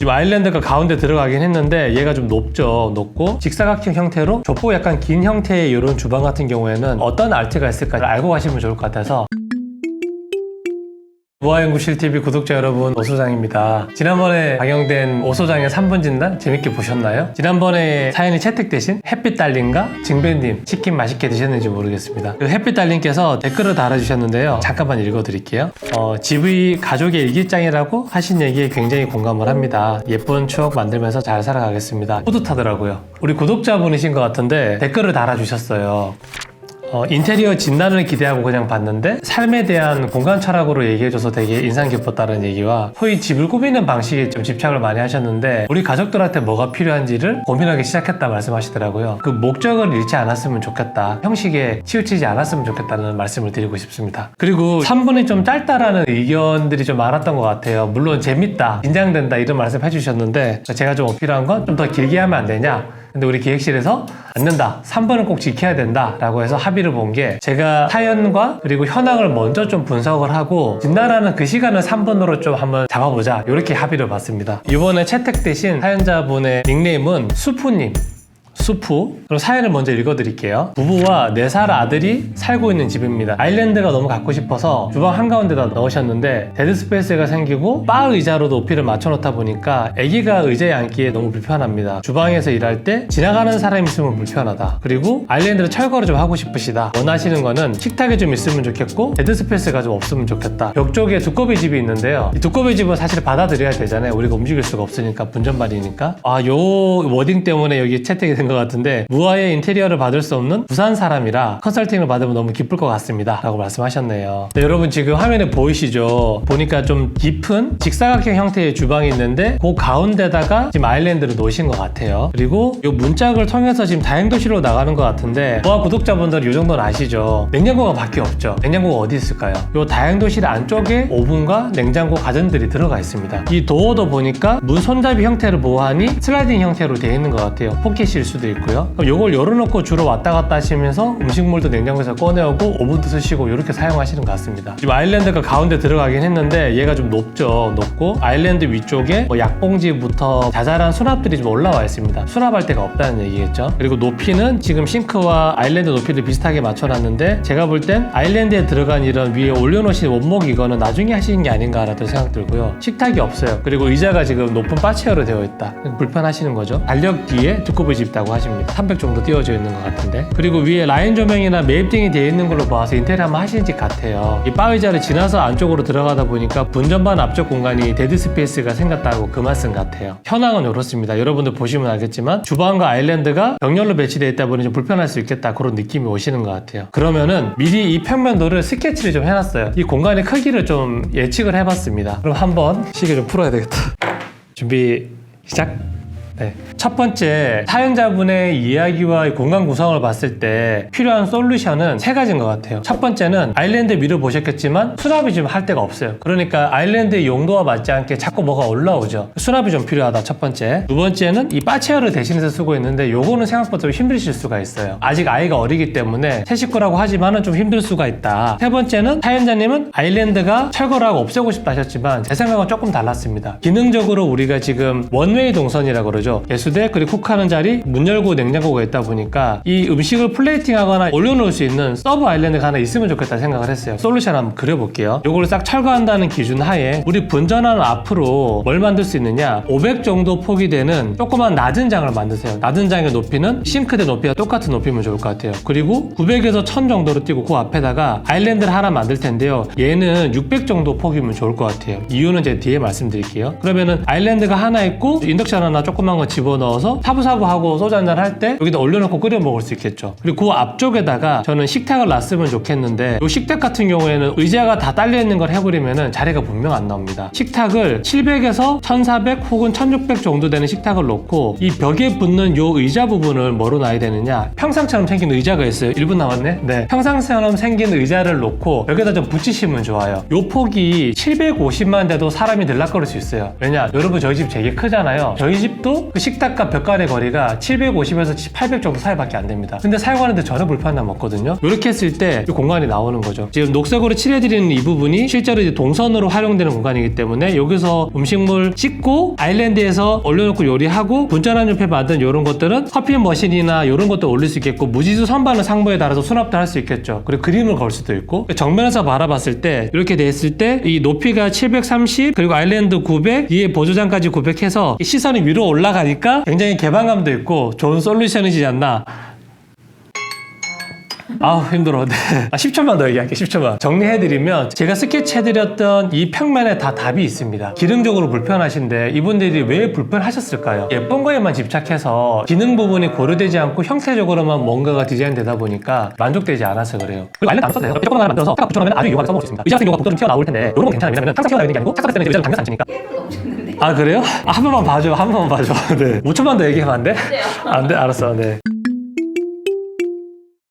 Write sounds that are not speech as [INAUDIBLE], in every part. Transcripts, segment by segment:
지금 아일랜드가 가운데 들어가긴 했는데 얘가 좀 높죠. 높고 직사각형 형태로 좁고 약간 긴 형태의 이런 주방 같은 경우에는 어떤 알트가 있을까 알고 가시면 좋을 것 같아서 무아연구실 TV 구독자 여러분 오소장입니다. 지난번에 방영된 오소장의 3분 진단 재밌게 보셨나요? 지난번에 사연이 채택되신 햇빛 달님과 증배님 치킨 맛있게 드셨는지 모르겠습니다. 그 햇빛 달님께서 댓글을 달아주셨는데요. 잠깐만 읽어드릴게요. 어, GV 가족의 일기장이라고 하신 얘기에 굉장히 공감을 합니다. 예쁜 추억 만들면서 잘 살아가겠습니다. 뿌듯하더라고요. 우리 구독자분이신 것 같은데 댓글을 달아주셨어요. 어, 인테리어 진단을 기대하고 그냥 봤는데 삶에 대한 공간 철학으로 얘기해줘서 되게 인상 깊었다는 얘기와 소위 집을 꾸미는 방식에 좀 집착을 많이 하셨는데 우리 가족들한테 뭐가 필요한지를 고민하기 시작했다 말씀하시더라고요. 그 목적을 잃지 않았으면 좋겠다. 형식에 치우치지 않았으면 좋겠다는 말씀을 드리고 싶습니다. 그리고 3분이 좀 짧다라는 의견들이 좀 많았던 것 같아요. 물론 재밌다, 긴장된다 이런 말씀 해주셨는데 제가 좀 어필한 건 좀 더 길게 하면 안 되냐? 근데 우리 기획실에서 안 된다. 3번은 꼭 지켜야 된다. 라고 해서 합의를 본 게 제가 사연과 그리고 현황을 먼저 좀 분석을 하고 진단하는 그 시간을 3번으로 좀 한번 잡아보자. 이렇게 합의를 봤습니다. 이번에 채택되신 사연자분의 닉네임은 수푸님. 수프. 그럼 사연을 먼저 읽어드릴게요. 부부와 4살 아들이 살고 있는 집입니다. 아일랜드가 너무 갖고 싶어서 주방 한가운데다 넣으셨는데 데드스페이스가 생기고 바 의자로 높이를 맞춰놓다 보니까 아기가 의자에 앉기에 너무 불편합니다. 주방에서 일할 때 지나가는 사람이 있으면 불편하다. 그리고 아일랜드를 철거를 좀 하고 싶으시다. 원하시는 거는 식탁이 좀 있으면 좋겠고 데드스페이스가 좀 없으면 좋겠다. 벽 쪽에 두꺼비 집이 있는데요. 이 두꺼비 집은 사실 받아들여야 되잖아요. 우리가 움직일 수가 없으니까 분전발이니까. 아, 요 워딩 때문에 여기 채택이 된것 같은데 무아의 인테리어를 받을 수 없는 부산 사람이라 컨설팅을 받으면 너무 기쁠 것 같습니다. 라고 말씀하셨네요. 네, 여러분 지금 화면에 보이시죠? 보니까 좀 깊은 직사각형 형태의 주방이 있는데 그 가운데다가 지금 아일랜드를 놓으신 것 같아요. 그리고 이 문짝을 통해서 지금 다행도시로 나가는 것 같은데 무아 구독자분들은 이 정도는 아시죠? 냉장고가 밖에 없죠. 냉장고가 어디 있을까요? 이 다행도실 안쪽에 오븐과 냉장고 가전들이 들어가 있습니다. 이 도어도 보니까 문 손잡이 형태를 보호하니 슬라이딩 형태로 되어 있는 것 같아요. 포켓일 수도 있고요. 이걸 열어놓고 주로 왔다 갔다 하시면서 음식물도 냉장고에서 꺼내오고 오븐도 쓰시고 이렇게 사용하시는 것 같습니다. 지금 아일랜드가 가운데 들어가긴 했는데 얘가 좀 높죠. 높고 아일랜드 위쪽에 뭐 약봉지부터 자잘한 수납들이 좀 올라와 있습니다. 수납할 데가 없다는 얘기겠죠. 그리고 높이는 지금 싱크와 아일랜드 높이를 비슷하게 맞춰놨는데 제가 볼 땐 아일랜드에 들어간 이런 위에 올려놓으신 원목 이거는 나중에 하시는 게 아닌가라는 생각 들고요. 식탁이 없어요. 그리고 의자가 지금 높은 바체어로 되어 있다. 불편하시는 거죠. 달력 뒤에 두꺼비 집 있다고 하십니다. 300 정도 띄워져 있는 것 같은데. 그리고 위에 라인 조명이나 매입등이 되어 있는 걸로 봐서 인테리어 한번 하신 집 같아요. 이 바 의자를 지나서 안쪽으로 들어가다 보니까 분전반 앞쪽 공간이 데드 스페이스가 생겼다고 그 말씀 같아요. 현황은 이렇습니다. 여러분들 보시면 알겠지만 주방과 아일랜드가 병렬로 배치되어 있다 보니 좀 불편할 수 있겠다 그런 느낌이 오시는 것 같아요. 그러면은 미리 이 평면도를 스케치를 좀 해놨어요. 이 공간의 크기를 좀 예측을 해봤습니다. 그럼 한번 시계 좀 풀어야 되겠다. 준비 시작. 네. 첫 번째 사연자분의 이야기와 이 공간 구성을 봤을 때 필요한 솔루션은 세 가지인 것 같아요. 첫 번째는 아일랜드 위를 보셨겠지만 수납이 좀할 데가 없어요. 그러니까 아일랜드의 용도와 맞지 않게 자꾸 뭐가 올라오죠. 수납이 좀 필요하다. 첫 번째. 두 번째는 이 바체어를 대신해서 쓰고 있는데 요거는 생각보다 좀 힘드실 수가 있어요. 아직 아이가 어리기 때문에 새 식구라고 하지만은 좀 힘들 수가 있다. 세 번째는 사연자님은 아일랜드가 철거를 하고 없애고 싶다 하셨지만 제 생각은 조금 달랐습니다. 기능적으로 우리가 지금 원웨이 동선이라고 그러죠. 예수대 그리고 쿡하는 자리 문 열고 냉장고가 있다 보니까 이 음식을 플레이팅하거나 올려놓을 수 있는 서브 아일랜드가 하나 있으면 좋겠다 생각을 했어요. 솔루션 한번 그려볼게요. 요거를 싹 철거한다는 기준 하에 우리 분전하는 앞으로 뭘 만들 수 있느냐 500 정도 폭이 되는 조그만 낮은 장을 만드세요. 낮은 장의 높이는 싱크대 높이와 똑같은 높이면 좋을 것 같아요. 그리고 900에서 1000 정도로 띄고 그 앞에다가 아일랜드를 하나 만들 텐데요. 얘는 600 정도 폭이면 좋을 것 같아요. 이유는 제 뒤에 말씀드릴게요. 그러면은 아일랜드가 하나 있고 인덕션 하나 조그만 거 집어넣어서 사부사부하고 소주 한잔 할 때 여기다 올려놓고 끓여 먹을 수 있겠죠. 그리고 그 앞쪽에다가 저는 식탁을 놨으면 좋겠는데 이 식탁 같은 경우에는 의자가 다 딸려 있는 걸 해버리면은 자리가 분명 안 나옵니다. 식탁을 700에서 1400 혹은 1600 정도 되는 식탁을 놓고 이 벽에 붙는 요 의자 부분을 뭐로 놔야 되느냐 평상처럼 생긴 의자가 있어요. 1분 남았네. 네. 평상처럼 생긴 의자를 놓고 여기다 좀 붙이시면 좋아요. 요 폭이 750만 돼도 사람이 들락거릴 수 있어요. 왜냐? 여러분 저희 집 되게 크잖아요. 저희 집도 그 식탁과 벽 간의 거리가 750에서 800 정도 사이밖에 안 됩니다. 근데 사용하는데 전혀 불편함 없거든요. 이렇게 했을 때 이 공간이 나오는 거죠. 지금 녹색으로 칠해드리는 이 부분이 실제로 이제 동선으로 활용되는 공간이기 때문에 여기서 음식물 씻고 아일랜드에서 올려놓고 요리하고 분전한 옆에 받은 이런 것들은 커피 머신이나 이런 것도 올릴 수 있겠고 무지수 선반은 상부에 달아서 수납도 할 수 있겠죠. 그리고 그림을 걸 수도 있고 정면에서 바라봤을 때 이렇게 돼 있을 때 이 높이가 730 그리고 아일랜드 900 위에 보조장까지 900 해서 이 시선이 위로 올라가 니까 굉장히 개방감도 있고 좋은 솔루션이지 않나 아우 힘들어. 네. 아, 10초만 더 얘기할게. 10초만. 정리해드리면 제가 스케치해드렸던 이 평면에 다 답이 있습니다. 기능적으로 불편하신데 이분들이 왜 불편하셨을까요? 예쁜 거에만 집착해서 기능 부분이 고려되지 않고 형태적으로만 뭔가가 디자인되다 보니까 만족되지 않아서 그래요. 그리고 알렌 안 써도 돼요. 조금만 만들어서 탁 붙여놓으면 아주 유용하게 써먹을 수 있습니다. 의자 같은 경우가 복도 좀 튀어나올 텐데 이런 건 괜찮아요. 왜냐면 항상 튀어나와 있는 게 아니고 착석 때는 의자를 당겨서 앉으니까. 아 그래요? 아, 한 번만 봐줘 한 번만 봐줘 [LAUGHS] 네 5초만 더 얘기하면 안 돼? 안 돼? 알았어 네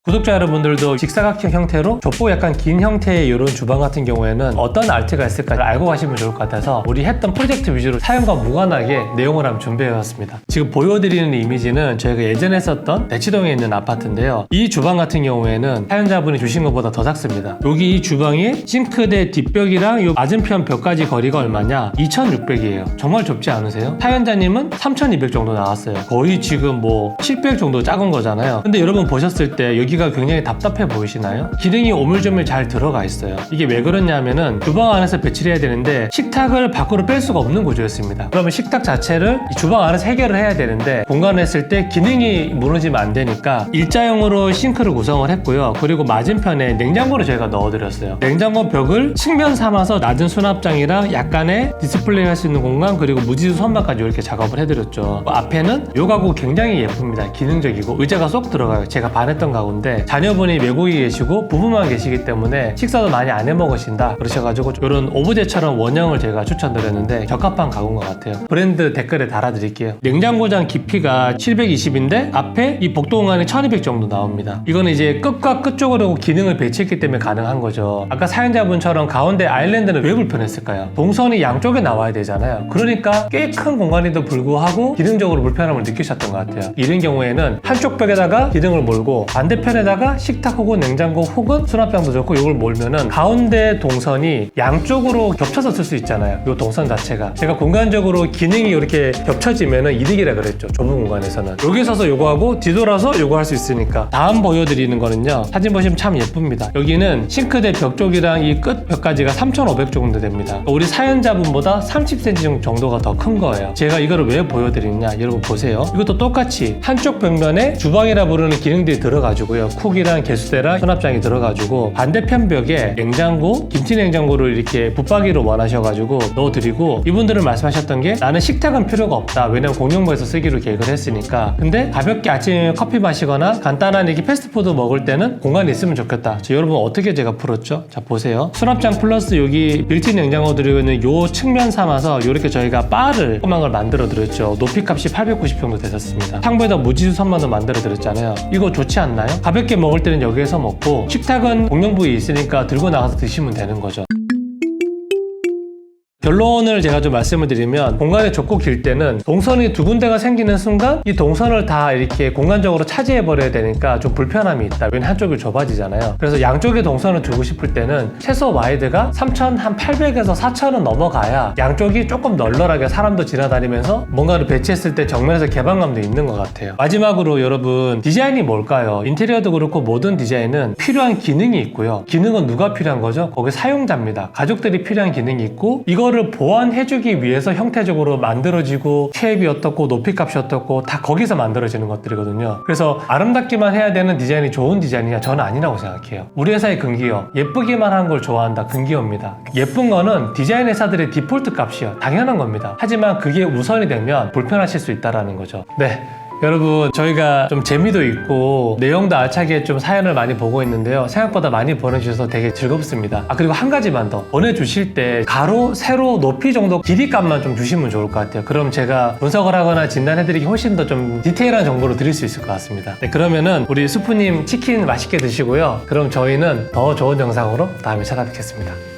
구독자 여러분들도 직사각형 형태로 좁고 약간 긴 형태의 이런 주방 같은 경우에는 어떤 알트가 있을까 알고 가시면 좋을 것 같아서 우리 했던 프로젝트 위주로 사연과 무관하게 내용을 한번 준비해봤습니다. 지금 보여드리는 이미지는 저희가 예전에 했었던 대치동에 있는 아파트인데요. 이 주방 같은 경우에는 사연자분이 주신 것보다 더 작습니다. 여기 이 주방이 싱크대 뒷벽이랑 이 맞은편 벽까지 거리가 얼마냐? 2600이에요. 정말 좁지 않으세요? 사연자님은 3200 정도 나왔어요. 거의 지금 뭐 700 정도 작은 거잖아요. 근데 여러분 보셨을 때 여기 가 굉장히 답답해 보이시나요? 기능이 오물조물 잘 들어가 있어요. 이게 왜 그러냐면은 주방 안에서 배치를 해야 되는데 식탁을 밖으로 뺄 수가 없는 구조였습니다. 그러면 식탁 자체를 이 주방 안에서 해결을 해야 되는데 공간을 했을 때 기능이 무너지면 안 되니까 일자형으로 싱크를 구성을 했고요. 그리고 맞은편에 냉장고를 저희가 넣어드렸어요. 냉장고 벽을 측면 삼아서 낮은 수납장이랑 약간의 디스플레이 할 수 있는 공간 그리고 무지수 선반까지 이렇게 작업을 해드렸죠. 뭐 앞에는 요 가구 굉장히 예쁩니다. 기능적이고 의자가 쏙 들어가요. 제가 반했던 가구인데 자녀분이 외국에 계시고 부부만 계시기 때문에 식사도 많이 안 해 먹으신다 그러셔가지고 이런 오브제처럼 원형을 제가 추천드렸는데 적합한 가구인 것 같아요. 브랜드 댓글에 달아드릴게요. 냉장고장 깊이가 720인데 앞에 이 복도 공간이 1200 정도 나옵니다. 이거는 이제 끝과 끝 쪽으로 기능을 배치했기 때문에 가능한 거죠. 아까 사연자분처럼 가운데 아일랜드는 왜 불편했을까요? 동선이 양쪽에 나와야 되잖아요. 그러니까 꽤 큰 공간에도 불구하고 기능적으로 불편함을 느끼셨던 것 같아요. 이런 경우에는 한쪽 벽에다가 기능을 몰고 반대편에 다가 식탁 혹은 냉장고 혹은 수납장도 좋고 이걸 몰면은 가운데 동선이 양쪽으로 겹쳐서 쓸 수 있잖아요. 이 동선 자체가 제가 공간적으로 기능이 이렇게 겹쳐지면은 이득이라 그랬죠. 좁은 공간에서는 여기 서서 요거 하고 뒤돌아서 요거 할 수 있으니까 다음 보여드리는 거는요. 사진 보시면 참 예쁩니다. 여기는 싱크대 벽 쪽이랑 이 끝 벽까지가 3,500 정도 됩니다. 우리 사연자분보다 30cm 정도가 더 큰 거예요. 제가 이거를 왜 보여드리느냐 여러분 보세요. 이것도 똑같이 한쪽 벽면에 주방이라 부르는 기능들이 들어가지고요. 쿡이랑 개수대랑 수납장이 들어가지고 반대편 벽에 냉장고, 김치 냉장고를 이렇게 붙박이로 원하셔가지고 넣어드리고 이분들은 말씀하셨던 게 나는 식탁은 필요가 없다. 왜냐면 공용부에서 쓰기로 계획을 했으니까. 근데 가볍게 아침에 커피 마시거나 간단한 이렇게 패스트푸드 먹을 때는 공간이 있으면 좋겠다. 자, 여러분 어떻게 제가 풀었죠? 자 보세요. 수납장 플러스 여기 빌트 냉장고 들고 있는 요 측면 삼아서 이렇게 저희가 바를 걸 만들어 드렸죠. 높이 값이 890 정도 되셨습니다. 상부에다 무지수 선반도 만들어 드렸잖아요. 이거 좋지 않나요? 가볍게 먹을 때는 여기에서 먹고 식탁은 공용 부위 있으니까 들고 나가서 드시면 되는 거죠. 결론을 제가 좀 말씀을 드리면 공간이 좁고 길 때는 동선이 두 군데가 생기는 순간 이 동선을 다 이렇게 공간적으로 차지해 버려야 되니까 좀 불편함이 있다. 왜냐면 한쪽이 좁아지잖아요. 그래서 양쪽에 동선을 두고 싶을 때는 최소 와이드가 3,800에서 4,000은 넘어가야 양쪽이 조금 널널하게 사람도 지나다니면서 뭔가를 배치했을 때 정면에서 개방감도 있는 것 같아요. 마지막으로 여러분 디자인이 뭘까요? 인테리어도 그렇고 모든 디자인은 필요한 기능이 있고요. 기능은 누가 필요한 거죠? 거기 사용자입니다. 가족들이 필요한 기능이 있고 이거 를 보완해주기 위해서 형태적으로 만들어지고 쉐입이 어떻고 높이값이 어떻고 다 거기서 만들어지는 것들이거든요. 그래서 아름답기만 해야 되는 디자인이 좋은 디자인이냐 저는 아니라고 생각해요. 우리 회사의 근기어 예쁘기만 하는 걸 좋아한다 근기어입니다. 예쁜 거는 디자인 회사들의 디폴트 값이요. 당연한 겁니다. 하지만 그게 우선이 되면 불편하실 수 있다라는 거죠. 네. 여러분 저희가 좀 재미도 있고 내용도 알차게 좀 사연을 많이 보고 있는데요. 생각보다 많이 보내주셔서 되게 즐겁습니다. 아 그리고 한 가지만 더 보내주실 때 가로 세로 높이 정도 길이값만 좀 주시면 좋을 것 같아요. 그럼 제가 분석을 하거나 진단해드리기 훨씬 더 좀 디테일한 정보를 드릴 수 있을 것 같습니다. 네, 그러면은 우리 수프님 치킨 맛있게 드시고요. 그럼 저희는 더 좋은 영상으로 다음에 찾아뵙겠습니다